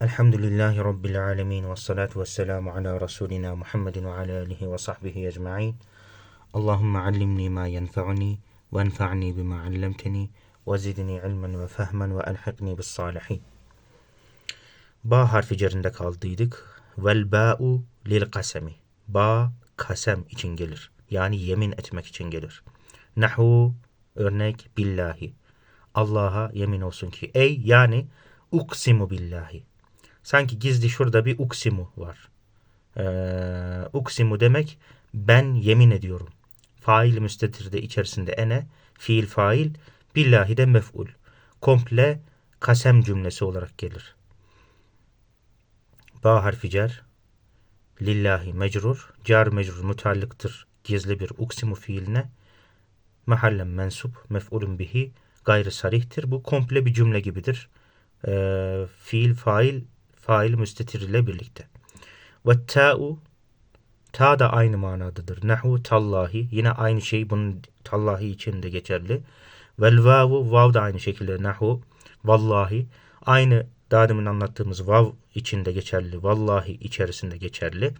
Elhamdülillahi Rabbil alemin ve salatu ve selamu ala Resulina Muhammedin ve ala alihi ve sahbihi ecma'in. Allahümme allimni ma yenfa'uni ve enfa'ni bima allemteni ve zidni ilmen ve fehmen ve elhikni bis salihin. Ba harfi cerinde kaldıydık. Vel ba'u lil kasemi. Ba kasem için gelir. Yani yemin etmek için gelir. Nahu örnek billahi. Allah'a yemin olsun ki. Ey yani uksimu billahi. Sanki gizli şurada bir uksimu var. Ee, uksimu demek ben yemin ediyorum. Fail müstetirde içerisinde ene, fiil fail, billahi de mef'ul. Komple kasem cümlesi olarak gelir. Ba harfi cer, lillahi mecrur, car mecrur mutallıktır gizli bir uksimu fiiline. Mahallen mensup, mef'ulun bihi, gayrı sarihtir. Bu komple bir cümle gibidir. Ee, fiil fail fail müstetir ile birlikte. Ve ta'u ta da aynı manadadır. Nahu tallahi yine aynı şey bunun tallahi için de geçerli. Vel vavu vav da aynı şekilde nahu vallahi aynı daha demin anlattığımız vav içinde geçerli. Vallahi içerisinde geçerli.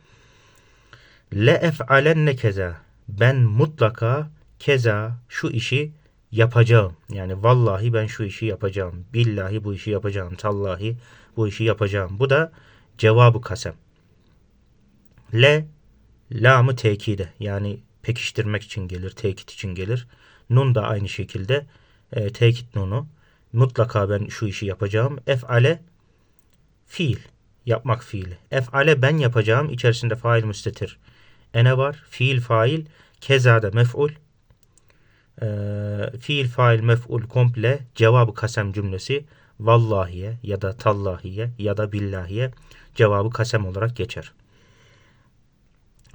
Le ef'alenne keza ben mutlaka keza şu işi yapacağım. Yani vallahi ben şu işi yapacağım. Billahi bu işi yapacağım. Tallahi bu işi yapacağım. Bu da cevabı kasem. Le lamı tekide yani pekiştirmek için gelir, tekit için gelir. Nun da aynı şekilde e, tekit nunu. Mutlaka ben şu işi yapacağım. Ef'ale fiil. Yapmak fiili. Ef'ale ben yapacağım. İçerisinde fail müstetir. Ene var. Fiil fail. Keza da mef'ul. E, fiil fail mef'ul komple cevabı kasem cümlesi vallahiye ya da tallahiye ya da billahiye cevabı kasem olarak geçer.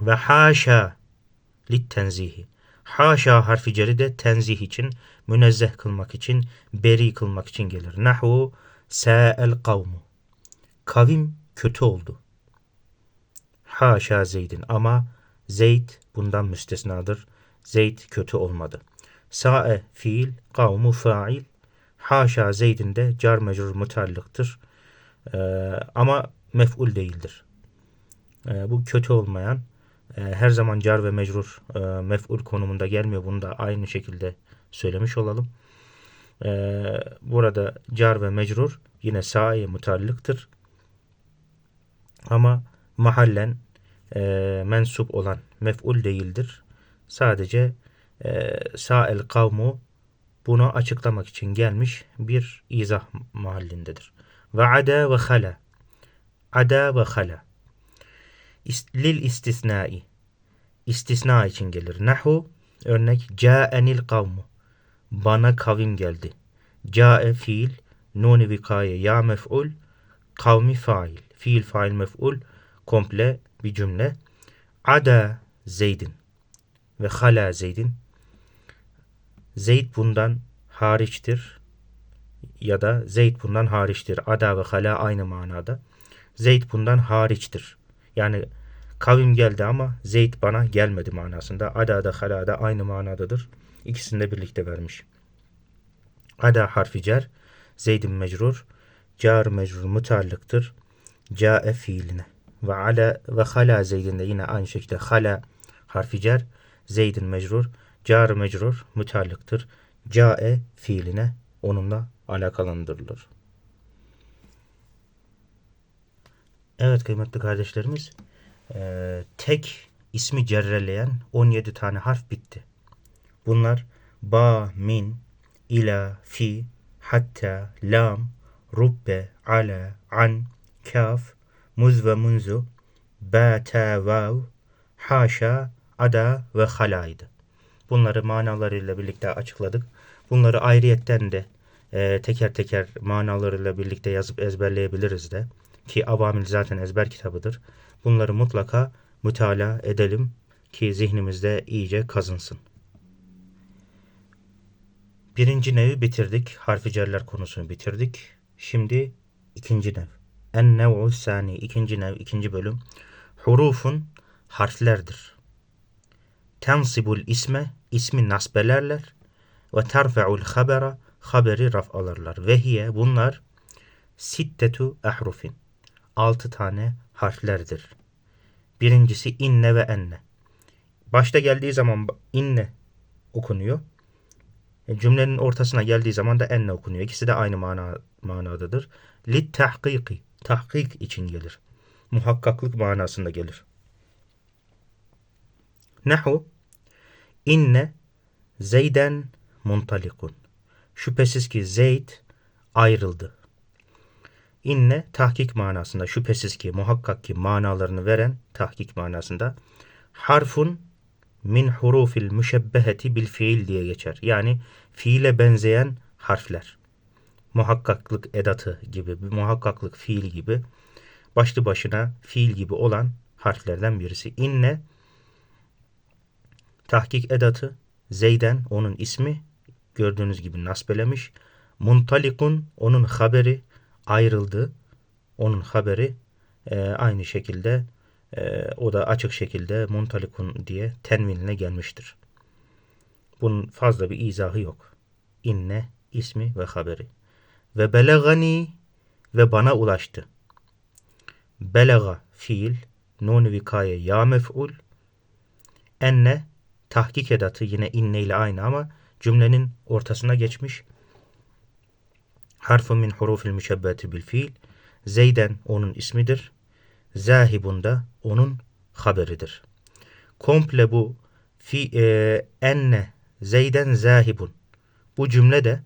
Ve haşa lit tenzihi. Haşa harfi ceri de tenzih için, münezzeh kılmak için, beri kılmak için gelir. Nahu sa'el kavmu. Kavim kötü oldu. Haşa Zeyd'in ama Zeyd bundan müstesnadır. Zeyd kötü olmadı. Sa'e fiil, kavmu fail, Haşa Zeyd'in de car mecrur mutallıktır. Ee, ama mef'ul değildir. Ee, bu kötü olmayan e, her zaman car ve mecrur e, mef'ul konumunda gelmiyor. Bunu da aynı şekilde söylemiş olalım. Ee, burada car ve mecrur yine sa'i mutallıktır. Ama mahallen e, mensup olan mef'ul değildir. Sadece e, sa'el kavmu bunu açıklamak için gelmiş bir izah mahallindedir. Ve ada ve hala. Ada ve hala. Lil istisnai. İstisna için gelir. Nahu örnek ca'enil kavmu. Bana kavim geldi. Ca'e fiil, nuni vikaye ya mef'ul, kavmi fail. Fiil fail mef'ul komple bir cümle. Ada Zeydin ve hala Zeydin Zeyd bundan hariçtir ya da Zeyd bundan hariçtir. Ada ve hala aynı manada. Zeyd bundan hariçtir. Yani kavim geldi ama Zeyd bana gelmedi manasında. Ada da hala da aynı manadadır. İkisini de birlikte vermiş. Ada harfi cer, Zeyd'in mecrur, car mecrur mutallıktır. Ca'e fiiline. Ve ala ve hala Zeyd'in de yine aynı şekilde hala harfi cer, Zeyd'in mecrur, car mecrur mütallıktır. Cae fiiline onunla alakalandırılır. Evet kıymetli kardeşlerimiz e, tek ismi cerreleyen 17 tane harf bitti. Bunlar ba, min, ila, fi, hatta, lam, rubbe, ala, an, kaf, muz ve munzu, ba, ta, vav, haşa, ada ve halaydı. Bunları manalarıyla birlikte açıkladık. Bunları ayrıyetten de e, teker teker manalarıyla birlikte yazıp ezberleyebiliriz de. Ki Avamil zaten ezber kitabıdır. Bunları mutlaka mütala edelim ki zihnimizde iyice kazınsın. Birinci nevi bitirdik. Harfi cerler konusunu bitirdik. Şimdi ikinci nev. En nev'u sani. ikinci nev, ikinci bölüm. Hurufun harflerdir. Tensibul isme ismi nasbelerler ve terfe'ul habera haberi raf alırlar. Ve hiye bunlar sittetu ahrufin. altı tane harflerdir. Birincisi inne ve enne. Başta geldiği zaman inne okunuyor. E, cümlenin ortasına geldiği zaman da enne okunuyor. İkisi de aynı mana, manadadır. Lit tahkiki. Tahkik için gelir. Muhakkaklık manasında gelir. Nahu inne Zeyden muntalikun. Şüphesiz ki Zeyd ayrıldı. İnne tahkik manasında şüphesiz ki muhakkak ki manalarını veren tahkik manasında harfun min hurufil müşebbeheti bil fiil diye geçer. Yani fiile benzeyen harfler. Muhakkaklık edatı gibi, muhakkaklık fiil gibi başlı başına fiil gibi olan harflerden birisi. İnne tahkik edatı Zeyden onun ismi gördüğünüz gibi nasbelemiş. Muntalikun onun haberi ayrıldı. Onun haberi e, aynı şekilde e, o da açık şekilde muntalikun diye tenvinine gelmiştir. Bunun fazla bir izahı yok. İnne ismi ve haberi. Ve belegani ve bana ulaştı. Belega fiil, nun vikaye ya mef'ul, enne tahkik edatı yine inne ile aynı ama cümlenin ortasına geçmiş. Harfun min hurufil müşebbeti bil fiil. Zeyden onun ismidir. Zahibun da onun haberidir. Komple bu fi e, enne Zeyden zahibun. Bu cümle de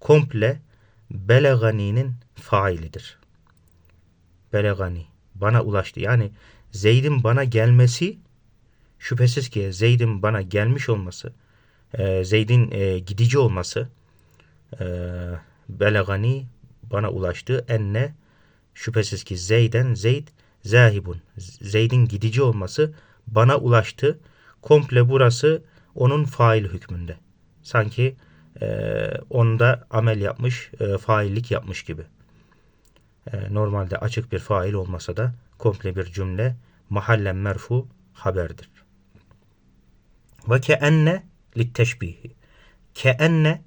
komple belegani'nin failidir. Belegani bana ulaştı. Yani Zeyd'in bana gelmesi şüphesiz ki Zeyd'in bana gelmiş olması, e, Zeyd'in e, gidici olması, e, belagani bana ulaştı. Enne şüphesiz ki Zeyden Zeyd zahibun. Zeyd'in gidici olması bana ulaştı. Komple burası onun fail hükmünde. Sanki e, onda amel yapmış, e, faillik yapmış gibi. E, normalde açık bir fail olmasa da komple bir cümle mahallen merfu haberdir. Ve keenne litteşbihi. Keenne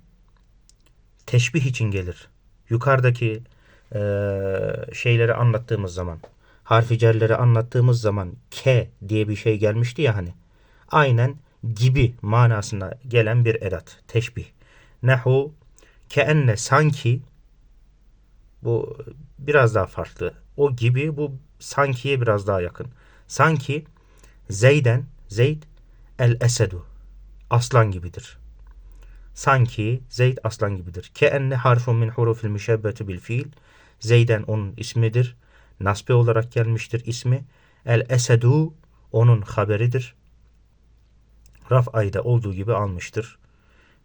teşbih için gelir. Yukarıdaki e, şeyleri anlattığımız zaman, harfi cerleri anlattığımız zaman ke diye bir şey gelmişti ya hani. Aynen gibi manasına gelen bir edat. Teşbih. Nehu keenne sanki bu biraz daha farklı. O gibi bu sankiye biraz daha yakın. Sanki Zeyden, Zeyd El esedu. Aslan gibidir. Sanki Zeyd aslan gibidir. Ke enne harfun min hurufil müşebbeti bil fiil. Zeyden onun ismidir. Nasbe olarak gelmiştir ismi. El esedu onun haberidir. Raf ayda olduğu gibi almıştır.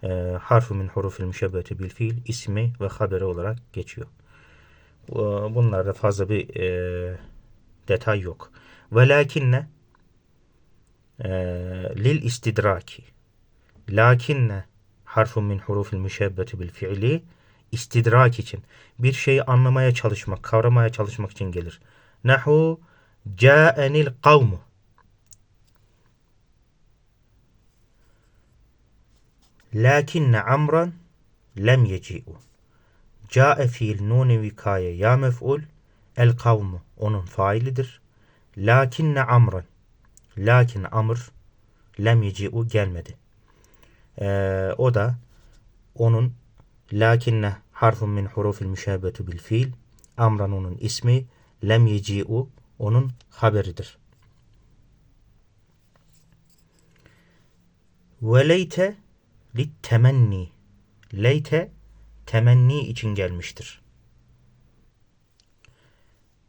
E, harfu min hurufil müşebbeti bil fiil ismi ve haberi olarak geçiyor. Bunlarda fazla bir e, detay yok. Velakinne ee, lil istidraki. Lakinne harfun min hurufil müşebbeti bil fiili istidrak için bir şeyi anlamaya çalışmak, kavramaya çalışmak için gelir. Nahu ca'enil kavmu. Lakinne amran lem yeci'u. Ca'e fiil nuni vikaye ya mef'ul el kavmu onun failidir. Lakinne amran Lakin amr lem yeci'u gelmedi. Ee, o da onun lakinne harfun min hurufil müşabetu bil fiil amran onun ismi lem yeci'u onun haberidir. Ve leyte lit temenni leyte temenni için gelmiştir.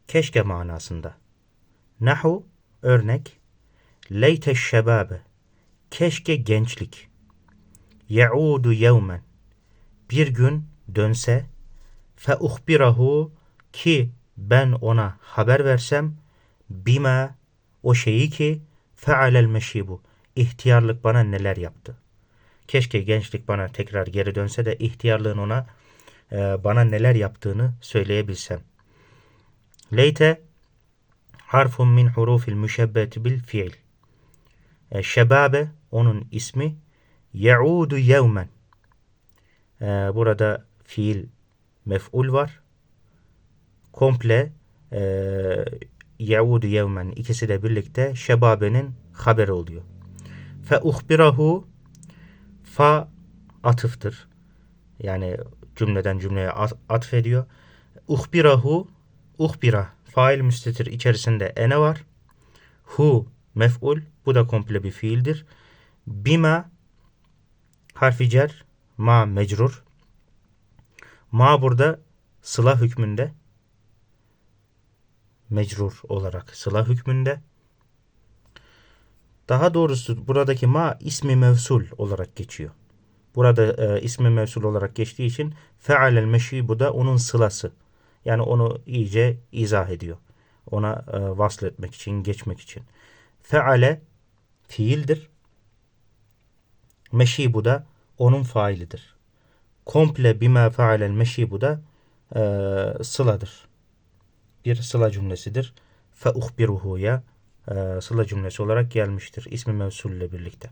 Keşke manasında. Nahu örnek Leyte şebabe. Keşke gençlik. Yaudu yevmen. Bir gün dönse fe uhbirahu ki ben ona haber versem bima o şeyi ki fealel meşibu ihtiyarlık bana neler yaptı. Keşke gençlik bana tekrar geri dönse de ihtiyarlığın ona e, bana neler yaptığını söyleyebilsem. Leyte harfun min hurufil müşebbeti bil fiil. E, şebabe onun ismi. Yaudu yevmen. E, burada fiil mef'ul var. Komple e, Yaudu yevmen ikisi de birlikte şebabenin haberi oluyor. Fe uhbirahu fa atıftır. Yani cümleden cümleye at, atfediyor. Uhbirahu uhbira fail müstetir içerisinde ene var. Hu mef'ul bu da komple bir fiildir. Bima harfi cer ma mecrur. Ma burada sıla hükmünde mecrur olarak sıla hükmünde. Daha doğrusu buradaki ma ismi mevsul olarak geçiyor. Burada e, ismi mevsul olarak geçtiği için fealel meşi bu da onun sılası. Yani onu iyice izah ediyor. Ona e, vasıl için, geçmek için. Feale fiildir. Meşi bu da onun failidir. Komple bima fealel meşi bu da e, sıladır. Bir sıla cümlesidir. Fe uhbiruhu'ya e, sıla cümlesi olarak gelmiştir. İsmi mevsul ile birlikte.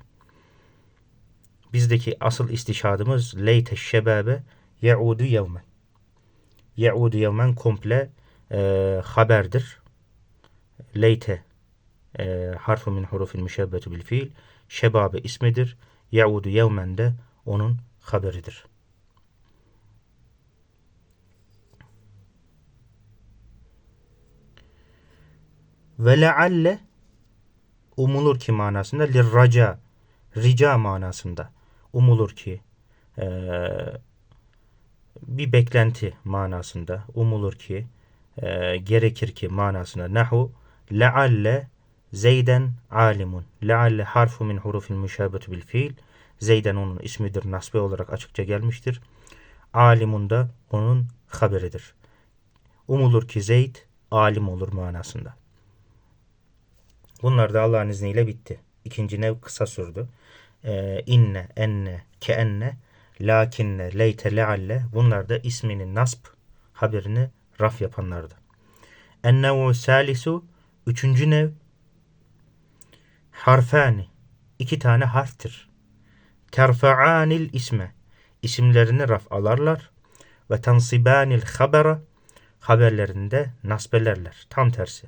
Bizdeki asıl istişadımız leyte şebabe ye'udu yevmen. Ye'udu yevmen komple e, haberdir. Leyte e, harfu min hurufil müşebbetu bil fiil. Şebabe ismidir. Ye'udu yevmen de onun haberidir. Ve lealle umulur ki manasında lirraca rica manasında umulur ki e, bir beklenti manasında umulur ki e, gerekir ki manasında nahu lealle zeyden alimun lealle harfu min hurufil müşabetu bil fiil zeyden onun ismidir nasbe olarak açıkça gelmiştir alimun da onun haberidir umulur ki zeyd alim olur manasında Bunlar da Allah'ın izniyle bitti. İkinci nev kısa sürdü. Ee, inne, enne, keenne, lakinne, leyte, lealle bunlar da isminin nasb haberini raf yapanlardı. Ennevu salisu üçüncü nev harfani iki tane harftir. Terfa'anil isme isimlerini raf alarlar ve tansibanil habera haberlerinde nasbelerler. Tam tersi.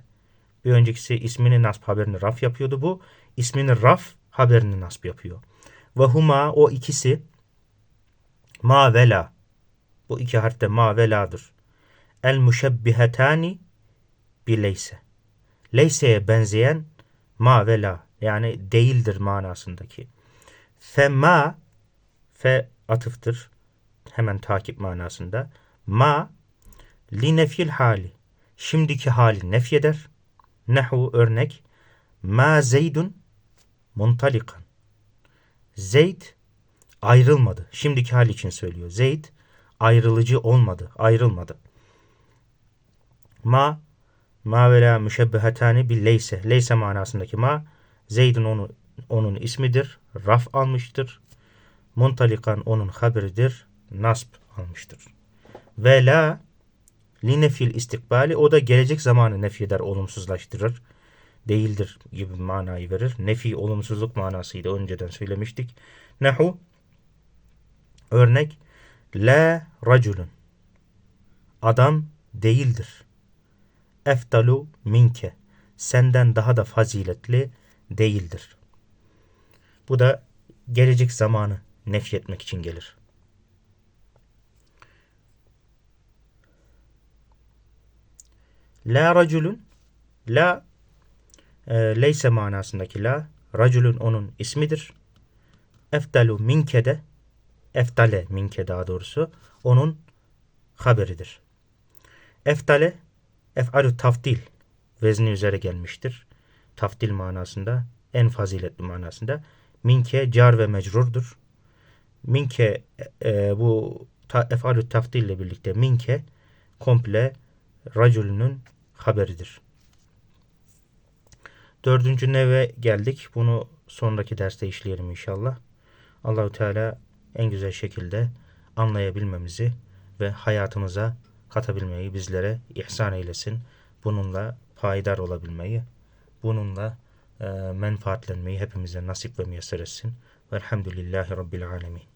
Bir öncekisi ismini nasb haberini raf yapıyordu bu. ismini raf haberini nasb yapıyor. Ve huma o ikisi ma ve la. Bu iki harfte ma ve la'dır. El müşebbihetani bir leyse. Leyse'ye benzeyen ma ve la yani değildir manasındaki. Fe ma fe atıftır. Hemen takip manasında. Ma li nefil hali. Şimdiki hali nefyeder. Nehu örnek. Ma zeydun muntalikan. Zeyd ayrılmadı. Şimdiki hal için söylüyor. Zeyd ayrılıcı olmadı. Ayrılmadı. Ma ma ve la müşebbehetani bil leyse. Leyse manasındaki ma Zeyd'in onun, onun ismidir. Raf almıştır. Muntalikan onun haberidir. Nasb almıştır. Ve la Li nefil istikbali o da gelecek zamanı nefyeder, olumsuzlaştırır. Değildir gibi manayı verir. Nefi olumsuzluk manasıydı önceden söylemiştik. Nehu örnek la raculun adam değildir. Eftalu minke senden daha da faziletli değildir. Bu da gelecek zamanı nefyetmek için gelir. La raculun la e, leyse manasındaki la raculun onun ismidir. Eftalu minke de eftale minke daha doğrusu onun haberidir. Eftale efalu taftil vezni üzere gelmiştir. Taftil manasında en faziletli manasında. Minke car ve mecrurdur. Minke e, bu ta, efalu taftil ile birlikte minke komple raculünün haberidir. Dördüncü neve geldik. Bunu sonraki derste işleyelim inşallah. Allahu Teala en güzel şekilde anlayabilmemizi ve hayatımıza katabilmeyi bizlere ihsan eylesin. Bununla payidar olabilmeyi, bununla e, menfaatlenmeyi hepimize nasip ve müyesser etsin. Velhamdülillahi Rabbil Alemin.